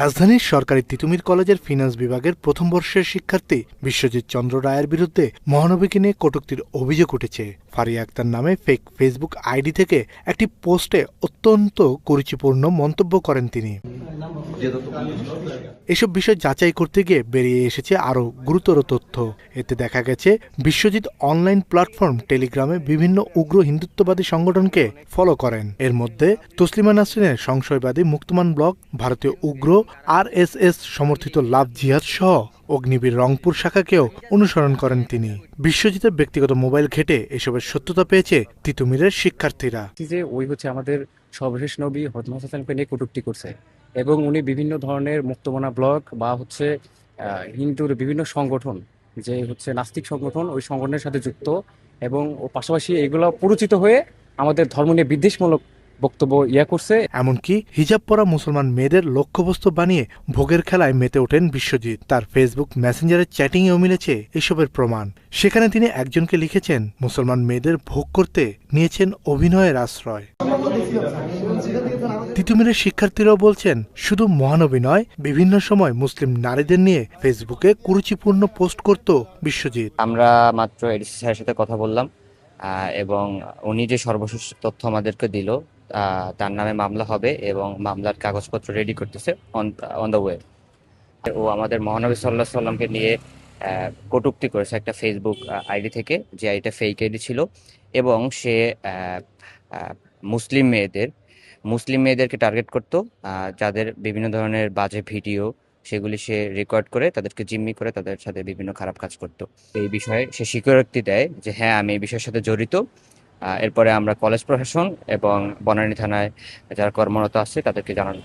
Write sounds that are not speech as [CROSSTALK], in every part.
রাজধানীর সরকারি তিতুমির কলেজের ফিনান্স বিভাগের প্রথম বর্ষের শিক্ষার্থী বিশ্বজিৎ চন্দ্র রায়ের বিরুদ্ধে মহানবীকে নিয়ে কটুক্তির অভিযোগ উঠেছে। ফারিয়া আক্তার নামে ফেক ফেসবুক আইডি থেকে একটি পোস্টে অত্যন্ত কুরুচিপূর্ণ মন্তব্য করেন তিনি। এসব বিষয় যাচাই করতে গিয়ে বেরিয়ে এসেছে আরও গুরুতর তথ্য। এতে দেখা গেছে, বিশ্বজিৎ অনলাইন প্ল্যাটফর্ম টেলিগ্রামে বিভিন্ন উগ্র হিন্দুত্ববাদী সংগঠনকে ফলো করেন। এর মধ্যে তসলিমা নাসরিনের সংশয়বাদী মুক্তমান ব্লক ভারতীয় উগ্র আর এস এস সমর্থিত লাভ জিহাদ সহ অগ্নিবীর রংপুর শাখাকেও অনুসরণ করেন তিনি। বিশ্বজিতের ব্যক্তিগত মোবাইল ঘেটে এসবের সত্যতা পেয়েছে তিতুমিরের শিক্ষার্থীরা। যে ওই হচ্ছে আমাদের সর্বশেষ নবী মোহাম্মদ সাল্লামকে নিয়ে কটূক্তি করছে এবং উনি বিভিন্ন ধরনের মুক্তমনা ব্লগ বা হচ্ছে হিন্দুর বিভিন্ন সংগঠন, যে হচ্ছে নাস্তিক সংগঠন, ওই সংগঠনের সাথে যুক্ত এবং ও পাশাপাশি এগুলো পরিচিত হয়ে আমাদের ধর্ম নিয়ে বিদ্বেষমূলক বক্তব্য ইয়া করছে। এমনকি হিজাব পরা মুসলমান মেয়েদের লক্ষ্যবস্তু বানিয়ে ভোগের খেলায় মেতে ওঠেন বিশ্বজিৎ। তার ফেসবুক মেসেঞ্জারের চ্যাটিংয়েও মিলেছে এসবের প্রমাণ। সেখানে তিনি একজনকে লিখেছেন মুসলমান মেয়েদের ভোগ করতে নিয়েছেন অভিনয়ের আশ্রয়। তিতুমিরের শিক্ষার্থীরাও বলছেন শুধু মহানবী নয় বিভিন্ন সময় মুসলিম নারীদের নিয়ে ফেসবুকে কুরুচিপূর্ণ পোস্ট করত বিশ্বজিৎ। আমরা মাত্র এডিসি স্যারের সাথে কথা বললাম এবং উনি যে সর্বশেষ তথ্য আমাদেরকে দিল তার নামে মামলা হবে এবং মামলার কাগজপত্র রেডি করতেছে অন দ্য ওয়ে ও আমাদের মহানবী সাল্লাহ সাল্লামকে নিয়ে কটুক্তি করেছে একটা ফেসবুক আইডি থেকে, যে আইডিটা ফেক আইডি ছিল এবং সে মুসলিম মেয়েদের, মুসলিম মেয়েদেরকে টার্গেট করতো যাদের বিভিন্ন ধরনের বাজে ভিডিও সেগুলি সে রেকর্ড করে, তাদেরকে জিম্মি করে, তাদের সাথে বিভিন্ন খারাপ কাজ করত। এই বিষয়ে সে স্বীকারোক্তি দেয় যে হ্যাঁ আমি এই বিষয়ের সাথে জড়িত। এরপরে আমরা কলেজ প্রশাসন এবং বনানী থানায় যারা কর্মরত আছে তাদেরকে জানানো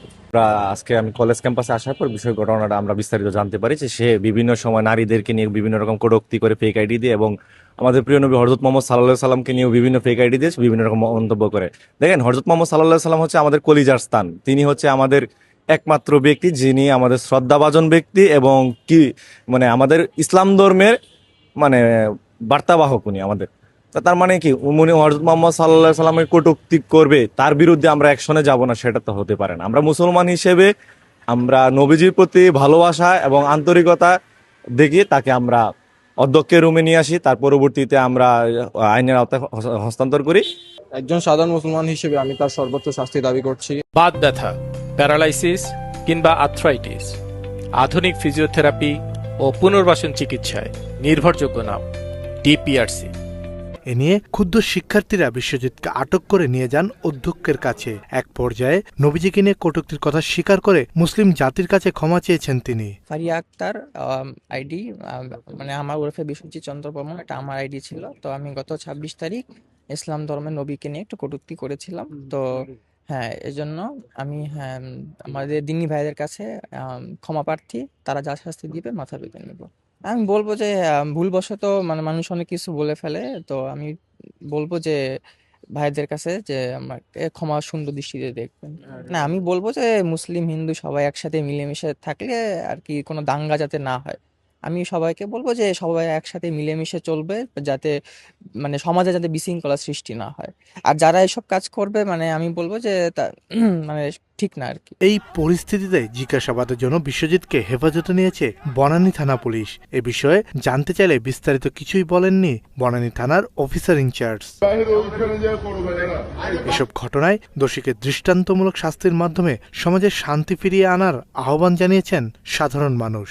আজকে আমি কলেজ ক্যাম্পাসে আসার পর বিষয় ঘটনাটা আমরা বিস্তারিত জানতে পারি যে সে বিভিন্ন সময় নারীদেরকে নিয়ে বিভিন্ন রকম কটূক্তি করে ফেক আইডি দিয়ে এবং আমাদের প্রিয় নবী হরজত মোহাম্মদ সাল্লাহ সাল্লামকে নিয়েও বিভিন্ন ফেক আইডি দিয়ে বিভিন্ন রকম মন্তব্য করে। দেখেন হরজত মোহাম্মদ সাল্লাহ সাল্লাম হচ্ছে আমাদের কলিজার স্থান। তিনি হচ্ছে আমাদের একমাত্র ব্যক্তি যিনি আমাদের শ্রদ্ধাভাজন ব্যক্তি এবং কি মানে আমাদের ইসলাম ধর্মের মানে বার্তাবাহক উনি আমাদের। তার মানে কি? উনি হরজত মোহাম্মদ সাল্লাহ সাল্লামের কটূক্তি করবে তার বিরুদ্ধে আমরা অ্যাকশনে যাব না সেটা তো হতে পারে না। আমরা মুসলমান হিসেবে আমরা নবীজির প্রতি ভালোবাসা এবং আন্তরিকতা দেখিয়ে তাকে আমরা অধ্যক্ষের রুমে নিয়ে আসি তার পরবর্তীতে আমরা আইনের আওতায় হস্তান্তর করি। একজন সাধারণ মুসলমান হিসেবে আমি তার সর্বোচ্চ শাস্তি দাবি করছি। বাত ব্যথা প্যারালাইসিস কিংবা আর্থ্রাইটিস আধুনিক ফিজিওথেরাপি ও পুনর্বাসন চিকিৎসায় নির্ভরযোগ্য নাম ডিপিআরসি। এ নিয়ে ক্ষুদ্র শিক্ষার্থীরা বিশ্বজিৎকে আটক করে নিয়ে যান অধ্যক্ষের কাছে। এক পর্যায়ে নবীজিকে নিয়ে কটুক্তির কথা স্বীকার করে মুসলিম জাতির কাছে ক্ষমা চেয়েছেন তিনি। ফারিয়া আক্তার আইডি মানে আমার ওরফে বিশ্বজিৎ চন্দ্র বর্মন এটা আমার আইডি ছিল। তো আমি গত ছাব্বিশ তারিখ ইসলাম ধর্মের নবীকে নিয়ে একটু কটুক্তি করেছিলাম। তো হ্যাঁ এজন্য আমি হ্যাঁ আমাদের দিনী ভাইদের কাছে ক্ষমা প্রার্থী। তারা যা শাস্তি দিবে মাথা পেতে নেব। আমি বলব যে ভুলবশত মানে মানুষ অনেক কিছু বলে ফেলে। তো আমি বলব যে ভাইদের কাছে যে আমাকে ক্ষমা সুন্দর দৃষ্টিতে দেখবেন। না আমি বলব যে মুসলিম হিন্দু সবাই একসাথে মিলেমিশে থাকলে আর কি কোনো দাঙ্গা যাতে না হয়। আমি সবাইকে বলব যে সবাই একসাথে মিলেমিশে চলবে যাতে মানে সমাজে যাতে বিশৃঙ্খলা সৃষ্টি না হয়। আর যারা এসব কাজ করবে মানে আমি বলব যে [CLEARS THROAT] মানে ঠিক না আর কি এই পরিস্থিতিতে জিজ্ঞাসাবাদের জন্য বিশ্বজিৎকে হেফাজতে নিয়েছে বনানী থানা পুলিশ। এ বিষয়ে জানতে চাইলে বিস্তারিত কিছুই বলেননি বনানী থানার অফিসার ইনচার্জ এসব ঘটনায় দোষীকে দৃষ্টান্তমূলক শাস্তির মাধ্যমে সমাজে শান্তি ফিরিয়ে আনার আহ্বান জানিয়েছেন সাধারণ মানুষ।